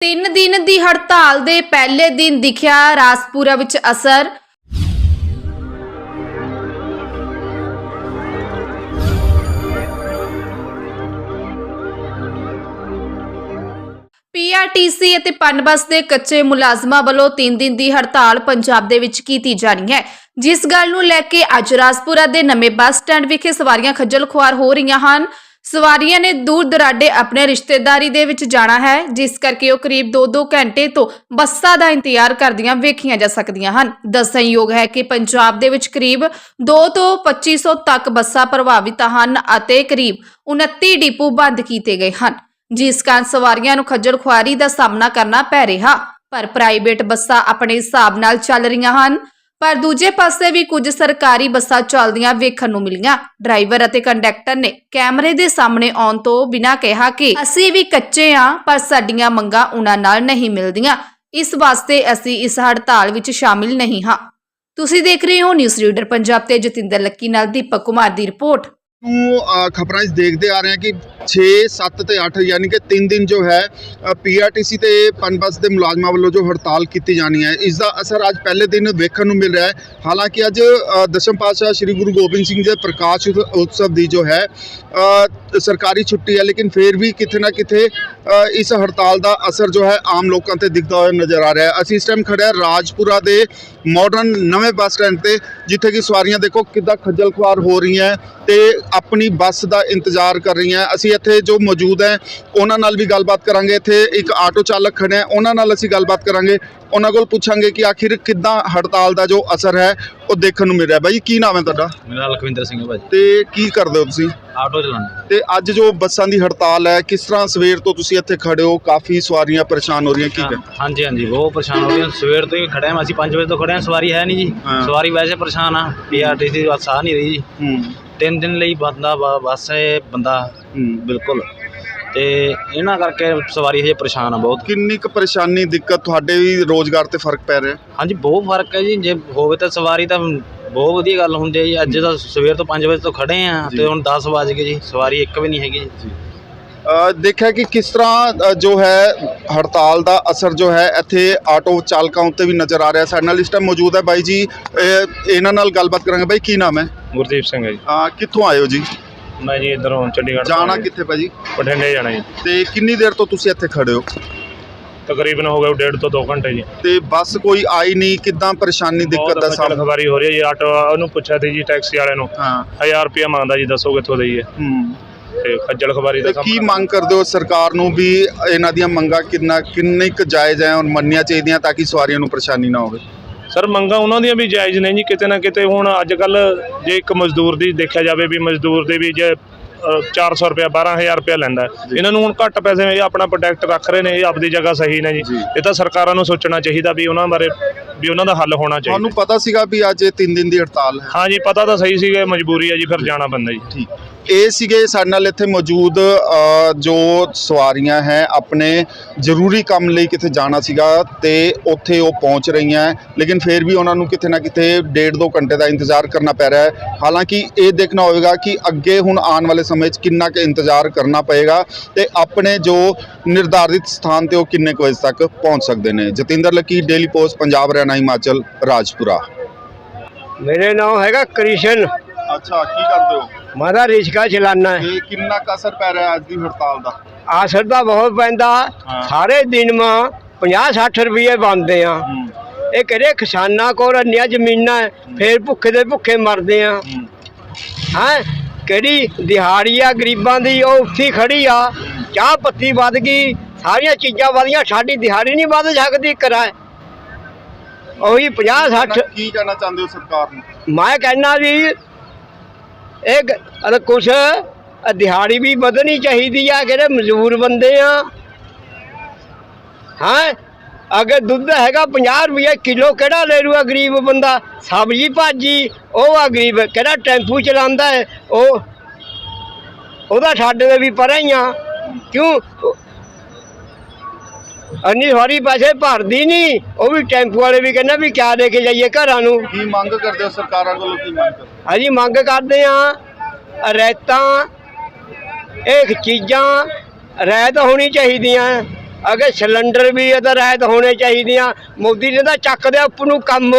ਤਿੰਨ ਦਿਨ ਦੀ ਹੜਤਾਲ ਦੇ ਪਹਿਲੇ ਦਿਨ ਦਿਖਿਆ ਰਾਸਪੁਰਾ ਵਿੱਚ ਅਸਰ। ਪੀਆਰਟੀਸੀ ਅਤੇ ਪਨਬਸ ਦੇ ਕੱਚੇ ਮੁਲਾਜ਼ਮਾਂ ਵੱਲੋਂ 3 ਦਿਨ ਦੀ ਹੜਤਾਲ ਪੰਜਾਬ ਦੇ ਵਿੱਚ ਕੀਤੀ ਜਾਣੀ ਹੈ। ਜਿਸ ਗੱਲ ਨੂੰ ਲੈ ਕੇ ਅੱਜ ਰਾਜਪੁਰਾ ਦੇ ਨਵੇਂ ਬੱਸ ਸਟੈਂਡ ਵਿਖੇ ਸਵਾਰੀਆਂ ਖੱਜਲ ਖੁਆਰ ਹੋ ਰਹੀਆਂ ਹਨ। ਸਵਾਰੀਆਂ ਨੇ ਦੂਰ ਦਰਾਡੇ ਆਪਣੇ ਰਿਸ਼ਤੇਦਾਰੀ ਦੇ ਵਿੱਚ ਜਾਣਾ ਹੈ, ਜਿਸ ਕਰਕੇ ਉਹ ਕਰੀਬ 2-2 ਘੰਟੇ ਤੋਂ ਬੱਸਾਂ ਦਾ ਇੰਤਜ਼ਾਰ ਕਰਦੀਆਂ ਵੇਖੀਆਂ ਜਾ ਸਕਦੀਆਂ ਹਨ। ਦੱਸਣਯੋਗ ਹੈ ਕਿ ਪੰਜਾਬ ਦੇ ਵਿੱਚ ਕਰੀਬ 2 ਤੋਂ 2500 ਤੱਕ ਬੱਸਾਂ ਪ੍ਰਭਾਵਿਤ ਹਨ ਅਤੇ ਕਰੀਬ 29 ਡਿਪੂ ਬੰਦ ਕੀਤੇ ਗਏ ਹਨ, ਜਿਸ ਕਾਰਨ ਸਵਾਰੀਆਂ ਨੂੰ ਖੱਜਲ ਖੁਆਰੀ ਦਾ ਸਾਹਮਣਾ ਕਰਨਾ ਪੈ ਰਿਹਾ। ਪਰ ਪ੍ਰਾਈਵੇਟ ਬੱਸਾਂ ਆਪਣੇ ਹਿਸਾਬ ਨਾਲ ਚੱਲ ਰਹੀਆਂ ਹਨ। ਪਰ ਦੂਜੇ ਪਾਸੇ ਵੀ ਕੁਝ ਸਰਕਾਰੀ ਬੱਸਾਂ ਚੱਲਦੀਆਂ ਵੇਖਣ ਨੂੰ ਮਿਲੀਆਂ। ਡਰਾਈਵਰ ਅਤੇ ਕੰਡਕਟਰ ਨੇ ਕੈਮਰੇ ਦੇ ਸਾਹਮਣੇ ਆਉਣ ਤੋਂ ਬਿਨਾਂ ਕਿਹਾ ਕਿ ਅਸੀਂ ਵੀ ਕੱਚੇ ਹਾਂ, ਪਰ ਸਾਡੀਆਂ ਮੰਗਾਂ ਉਹਨਾਂ ਨਾਲ ਨਹੀਂ ਮਿਲਦੀਆਂ। ਇਸ ਵਾਸਤੇ ਅਸੀਂ ਇਸ ਹੜਤਾਲ ਵਿੱਚ ਸ਼ਾਮਿਲ ਨਹੀਂ ਹਾਂ। ਤੁਸੀਂ ਦੇਖ ਰਹੇ ਹੋ ਨਿਊਜ਼ ਰੀਡਰ ਪੰਜਾਬ ਤੇ ਜਤਿੰਦਰ ਲੱਕੀ ਨਾਲ ਦੀਪਕ ਕੁਮਾਰ ਦੀ ਰਿਪੋਰਟ। ਨੂੰ ਖਬਰਾਂ 'ਚ ਦੇਖਦੇ ਆ ਰਹੇ ਹਾਂ ਕਿ 6 7 ਤੇ 8 ਯਾਨੀ ਕਿ 3 ਦਿਨ ਜੋ ਹੈ ਪੀਆਰਟੀਸੀ ਤੇ ਪਨਬਸ ਦੇ ਮੁਲਾਜ਼ਮਾਂ ਵੱਲੋਂ ਜੋ ਹੜਤਾਲ ਕੀਤੀ ਜਾਣੀ ਹੈ, ਇਸ ਦਾ ਅਸਰ ਅੱਜ ਪਹਿਲੇ ਦਿਨ ਵੇਖਣ ਨੂੰ ਮਿਲ ਰਿਹਾ ਹੈ। ਹਾਲਾਂਕਿ ਅੱਜ ਦਸ਼ਮ ਪਾਤਸ਼ਾਹ ਸ੍ਰੀ ਗੁਰੂ ਗੋਬਿੰਦ ਸਿੰਘ ਜੀ ਦੇ ਪ੍ਰਕਾਸ਼ ਉਤਸਵ ਦੀ ਜੋ ਹੈ ਸਰਕਾਰੀ ਛੁੱਟੀ ਹੈ, ਲੇਕਿਨ ਫਿਰ ਵੀ ਕਿਤੇ ਨਾ ਕਿਤੇ ਇਸ ਹੜਤਾਲ ਦਾ ਅਸਰ ਜੋ ਹੈ, ਆਮ ਲੋਕਾਂ ਤੇ ਦਿਖਦਾ ਹੋਇਆ ਨਜ਼ਰ ਆ ਰਿਹਾ ਹੈ। ਅਸੀਂ ਇਸ ਟਾਈਮ ਖੜੇ ਹਾਂ ਰਾਜਪੁਰਾ ਦੇ ਮਾਡਰਨ ਨਵੇਂ ਬੱਸ ਸਟੈਂਡ ਤੇ, ਜਿੱਥੇ ਕਿ ਸਵਾਰੀਆਂ ਦੇਖੋ ਕਿੱਦਾਂ ਖੱਜਲ ਖੁਆਰ ਹੋ ਰਹੀਆਂ ਤੇ ਆਪਣੀ ਬੱਸ ਦਾ ਇੰਤਜ਼ਾਰ ਕਰ ਰਹੀਆਂ ਅਸੀਂ ਇੱਥੇ ਜੋ ਮੌਜੂਦ ਹੈ, ਉਹਨਾਂ ਨਾਲ ਵੀ ਗੱਲਬਾਤ ਕਰਾਂਗੇ। ਇੱਥੇ ਇੱਕ ਆਟੋ ਚਾਲਕ ਖੜੇ ਹੈ, ਉਹਨਾਂ ਨਾਲ ਅਸੀਂ ਗੱਲਬਾਤ ਕਰਾਂਗੇ। ਉਹਨਾਂ ਕੋਲ ਪੁੱਛਾਂਗੇ ਕਿ ਆਖਿਰ ਕਿੱਦਾਂ ਹੜਤਾਲ ਦਾ ਜੋ ਅਸਰ ਹੈ ਉਹ ਦੇਖਣ ਨੂੰ ਮਿਲ ਰਿਹਾ। ਬਾਈ ਕੀ ਨਾਮ ਹੈ ਤੁਹਾਡਾ? ਮੇਰਾ ਨਾਮ ਲਖਵਿੰਦਰ ਸਿੰਘ ਹੈ ਭਾਜੀ। ਤੇ ਕੀ ਕਰਦੇ ਹੋ ਤੁਸੀਂ? ਆਟੋ ਚਲਾਉਂਦਾ। ਤੇ ਅੱਜ ਜੋ ਬੱਸਾਂ ਦੀ ਹੜਤਾਲ ਹੈ ਕਿਸ ਤਰ੍ਹਾਂ ਸਵੇਰ ਤੋਂ ਤੁਸੀਂ ਇੱਥੇ ਖੜੇ ਹੋ? ਕਾਫੀ ਸਵਾਰੀਆਂ ਪਰੇਸ਼ਾਨ ਹੋ ਰਹੀਆਂ ਕੀ ਹੈ ਹਾਂਜੀ ਹਾਂਜੀ ਬਹੁਤ ਪਰੇਸ਼ਾਨ ਹੋ ਰਹੇ ਹਾਂ ਸਵੇਰ ਤੋਂ ਹੀ ਖੜੇ ਹਾਂ ਅਸੀਂ 5 ਵਜੇ ਤੋਂ ਖੜੇ ਹਾਂ ਸਵਾਰੀ ਹੈ ਨਹੀਂ ਜੀ। ਹਾਂ। ਸਵਾਰੀ ਵੈਸੇ ਪਰੇਸ਼ਾਨ ਆ ਪੀਆਰਟੀਸੀ ਦੀ ਬੱਸ ਆ ਨਹੀਂ ਰਹੀ ਜੀ। ਹੂੰ। ਤਿੰਨ ਦਿਨ ਲਈ ਬੰਦਾ ਬ- ਬੱਸ ਹੈ ਬੰਦਾ ਹੂੰ। ਬਿਲਕੁਲ। ਤੇ ਇਹਨਾਂ ਕਰਕੇ ਸਵਾਰੀ ਹਜੇ ਪਰੇਸ਼ਾਨ ਆ ਬਹੁਤ। ਕਿੰਨੀ ਕੁ ਪਰੇਸ਼ਾਨੀ ਦਿੱਕਤ ਤੁਹਾਡੇ ਵੀ ਰੋਜ਼ਗਾਰ ਤੇ ਫ਼ਰਕ ਪੈ ਰਿਹਾ? ਹਾਂਜੀ ਬਹੁਤ ਫ਼ਰਕ ਹੈ ਜੀ। ਜੇ ਹੋਵੇ ਤਾਂ ਸਵਾਰੀ ਤਾਂ ਬਹੁਤ ਵਧੀਆ ਗੱਲ ਹੁੰਦੀ ਹੈ ਜੀ। ਅੱਜ ਤਾਂ ਸਵੇਰ ਤੋਂ 5 ਵਜੇ ਤੋਂ ਖੜੇ ਆ। ਤੇ ਹੁਣ 10 ਵਜ ਗਏ ਜੀ। ਸਵਾਰੀ ਇੱਕ ਵੀ ਨਹੀਂ ਹੈਗੀ ਜੀ। ਅ, ਦੇਖਿਆ ਕਿ ਕਿਸ ਤਰ੍ਹਾਂ ਅ, ਜੋ ਹੈ ਹੜਤਾਲ ਦਾ ਅਸਰ ਜੋ ਹੈ ਇੱਥੇ ਆਟੋ ਚਾਲਕਾਂ ਉੱਤੇ ਵੀ ਨਜ਼ਰ ਆ ਰਿਹਾ। ਸਾਡੇ ਨਾਲ ਇਸ ਟਾਈਮ ਮੌਜੂਦ ਹੈ ਬਾਈ ਜੀ। ਇਹ- ਇਹਨਾਂ ਨਾਲ ਗੱਲਬਾਤ ਕਰਾਂਗੇ। ਬਾਈ ਕੀ ਨਾਮ ਹੈ? ਗੁਰਦੀਪ ਸਿੰਘ ਹੈ ਜੀ। ਅ, ਕਿੱਥੋਂ ਆਏ ਹੋ ਜੀ? ਮੈਂ ਜੀ ਇਧਰੋਂ ਚੰਡੀਗੜ੍ਹ ਤੋਂ ਜਾਣਾ। ਕਿੱਥੇ ਭਾਜੀ? ਬਠਿੰਡੇ ਜਾਣਾ ਜੀ। ਤੇ ਕਿੰਨੀ ਦੇਰ ਤੋਂ ਤੁਸੀਂ ਇੱਥੇ ਖੜੇ ਹੋ? ਤਕਰੀਬਨ ਹੋ ਗਏ ਡੇਢ ਤੋਂ 2 ਘੰਟੇ ਜੀ। ਤੇ ਬੱਸ ਕੋਈ ਆਈ ਨਹੀਂ ਕਿੱਦਾਂ ਪਰੇਸ਼ਾਨੀ ਦਿੱਕਤ ਦਾ ਸਾਹਮਣਾ ਖਵਾਰੀ ਹੋ ਰਹੀ ਹੈ ਜੀ ਆਟੋ ਉਹਨੂੰ ਪੁੱਛਿਆ ਸੀ ਜੀ ਟੈਕਸੀ ਵਾਲੇ ਨੂੰ। ਹਾਂ। 1000 ਰੁਪਇਆ ਮੰਗਦਾ ਜੀ ਦੱਸੋ ਕਿੱਥੋਂ ਦਈਏ ਹੂੰ। ਤੇ ਖੱਜਲ ਖਵਾਰੀ ਦਾ ਤੇ ਕੀ ਮੰਗ ਕਰਦੇ ਹੋ ਸਰਕਾਰ ਨੂੰ ਵੀ ਇਹਨਾਂ ਦੀਆਂ ਮੰਗਾਂ ਕਿੰਨਾ ਕਿੰਨੇ ਕੁ ਜਾਇਜ਼ ਹੈ ਔਰ ਮੰਨਣੀਆਂ ਚਾਹੀਦੀਆਂ ਤਾਂ ਕਿ ਸਵਾਰੀਆਂ ਨੂੰ ਪਰੇਸ਼ਾਨੀ ਨਾ ਹੋਵੇ? ਸਰ ਮੰਗਾਂ ਉਹਨਾਂ ਦੀਆਂ ਵੀ ਜਾਇਜ਼ ਨੇ ਜੀ ਕਿਤੇ ਨਾ ਕਿਤੇ ਹੁਣ ਅੱਜ ਕੱਲ ਜੇ ਇੱਕ ਮਜ਼ਦੂਰ ਦੀ ਦੇਖਿਆ ਜਾਵੇ ਵੀ ਮਜ਼ਦੂਰ ਦੇ ਵੀ ਜੇ ਅ, 400 ਰੁਪਇਆ 12000 ਰੁਪਇਆ ਲੈਂਦਾ। ਇਹਨਾਂ ਨੂੰ ਹੁਣ ਘੱਟ ਪੈਸੇ ਇਹ ਆਪਣਾ ਪ੍ਰੋਡਕਟ ਰੱਖ ਰਹੇ ਨੇ ਇਹ ਆਪਦੀ ਜਗ੍ਹਾ ਸਹੀ ਨੇ ਜੀ। ਇਹ ਤਾਂ ਸਰਕਾਰਾਂ ਨੂੰ ਸੋਚਣਾ ਚਾਹੀਦਾ ਵੀ ਉਹਨਾਂ ਬਾਰੇ ਵੀ ਉਹਨਾਂ ਦਾ ਹੱਲ ਹੋਣਾ ਚਾਹੀਦਾ। ਤੁਹਾਨੂੰ ਪਤਾ ਸੀਗਾ ਵੀ ਅੱਜ ਇਹ 3 ਦਿਨ ਦੀ ਹੜਤਾਲ ਹੈ। ਹਾਂ ਜੀ ਪਤਾ ਤਾਂ ਸਹੀ ਸੀਗਾ ਮਜਬੂਰੀ ਹੈ ਜੀ ਫਿਰ ਜਾਣਾ ਪੈਂਦਾ ਜੀ। ਠੀਕ। ਇਹ ਸੀਗੇ ਸਾਡੇ ਨਾਲ ਇੱਥੇ ਮੌਜੂਦ ਜੋ ਸਵਾਰੀਆਂ ਹੈ ਆਪਣੇ ਜ਼ਰੂਰੀ ਕੰਮ ਲਈ ਕਿਤੇ ਜਾਣਾ ਸੀਗਾ ਤੇ ਉੱਥੇ ਉਹ ਪਹੁੰਚ ਰਹੀਆਂ ਲੇਕਿਨ ਫਿਰ ਵੀ ਉਹਨਾਂ ਨੂੰ ਕਿਤੇ ਨਾ ਕਿਤੇ ਡੇਢ ਦੋ ਘੰਟੇ ਦਾ ਇੰਤਜ਼ਾਰ ਕਰਨਾ ਪੈ ਰਿਹਾ ਹੈ। ਹਾਲਾਂਕਿ ਇਹ ਦੇਖਣਾ ਹੋਵੇਗਾ ਕਿ ਅੱਗੇ ਹੁਣ ਆਉਣ ਵਾਲੇ ਸਮੇਂ 'ਚ ਕਿੰਨਾ ਕੁ ਇੰਤਜ਼ਾਰ ਕਰਨਾ ਪਏਗਾ ਤੇ ਆਪਣੇ ਜੋ ਨਿਰਧਾਰਿਤ ਸਥਾਨ ਤੇ ਉਹ ਕਿੰਨੇ ਕੁ ਵਜੇ ਤੱਕ ਪਹੁੰਚ ਸਕਦੇ ਨੇ। Jatinder Lucky daily post Punjab Haryana Himachal Rajpura. ਮੇਰੇ ਨਾਮ ਹੈਗਾ ਕ੍ਰਿਸ਼ਨ। ਅੱਛਾ ਕੀ ਕਰਦੇ ਹੋ? ਮੈਂ ਤਾਂ ਰਿਸ਼ਕਾ ਚਲਾਨਾ ਹੈ। ਤੇ ਕਿੰਨਾ ਕੁ ਅਸਰ ਪੈ ਰਿਹਾ ਅੱਜ ਦੀ ਹੜਤਾਲ ਦਾ? ਆਸਰ ਦਾ ਬਹੁਤ ਪੈਂਦਾ। ਹਾਂ। ਸਾਰੇ ਦਿਨ ਮਾ 50 60 ਰੁਪਏ ਬੰਦੇ ਆ ਇਹ ਕਰੇ ਕਿਸਾਨਾਂ ਕੋਲ ਅੰਨੀਆਂ ਜ਼ਮੀਨਾਂ ਹੈ, ਫੇਰ ਭੁੱਖੇ ਦੇ ਭੁੱਖੇ ਮਰਦੇ ਆ ਹੈ। ਕਿਹੜੀ ਦਿਹਾੜੀ ਆ ਗਰੀਬਾਂ ਦੀ ਉਹ ਉੱਥੀ ਖੜੀ ਆ। ਚਾਹ ਪੱਤੀ ਵੱਧ ਗਈ ਸਾਰੀਆਂ ਚੀਜ਼ਾਂ ਵਧੀਆਂ ਸਾਡੀ ਦਿਹਾੜੀ ਨਹੀਂ ਵੱਧ ਸਕਦੀ ਕਿਰਾਏ ਉਹੀ 50 60 ਕੀ ਕਹਿਣਾ ਚਾਹੁੰਦੇ ਹੋ ਸਰਕਾਰ ਨੂੰ? ਮੈਂ ਕਹਿਣਾ ਵੀ ਇਹ ਕੁਛ ਦਿਹਾੜੀ ਵੀ ਵਧਣੀ ਚਾਹੀਦੀ ਆ ਕਿਹੜੇ ਮਜ਼ਦੂਰ ਬੰਦੇ ਆ। ਹਾਂ? ਅਗਰ ਦੁੱਧ ਹੈਗਾ 50 ਰੁਪਏ ਕਿਲੋ, ਕਿਹੜਾ ਲੈ ਲੂਗਾ ਗਰੀਬ ਬੰਦਾ? ਸਬਜ਼ੀ ਭਾਜੀ, ਉਹ ਆ ਗਰੀਬ, ਕਿਹੜਾ ਟੈਂਪੂ ਚਲਾਉਂਦਾ ਹੈ? ਉਹ, ਉਹਦਾ ਛੱਡ ਦੇ ਵੀ ਪਰਾਂ ਹੀ ਆ। ਕਿਉਂ? ਅੰਨੀ ਸਾਰੀ ਪੈਸੇ ਭਰਦੀ ਨਹੀਂ ਉਹ ਵੀ ਟੈਂਪੂ ਵਾਲੇ ਵੀ ਕਹਿੰਦਾ ਵੀ ਕਿਆ ਲੈ ਕੇ ਜਾਈਏ ਘਰਾਂ ਨੂੰ। ਕੀ ਮੰਗ ਕਰਦੇ ਹੋ ਸਰਕਾਰਾਂ ਕੋਲੋਂ ਕੀ ਮੰਗ ਕਰਦੇ ਹੋ? ਅਸੀਂ ਮੰਗ ਕਰਦੇ ਆ ਰੈਤਾਂ ਇਹ ਚੀਜ਼ਾਂ ਰਹਿਤ ਹੋਣੀ ਚਾਹੀਦੀਆਂ। ਅਗੇ ਸਿਲੰਡਰ ਵੀ ਇਹਦਾ ਰਹਿਤ ਹੋਣੇ ਚਾਹੀਦੀਆਂ। ਮੋਦੀ ਨੇ ਤਾਂ ਚੱਕ ਦਿਆ ਉੱਪ ਨੂੰ ਕੰਮ।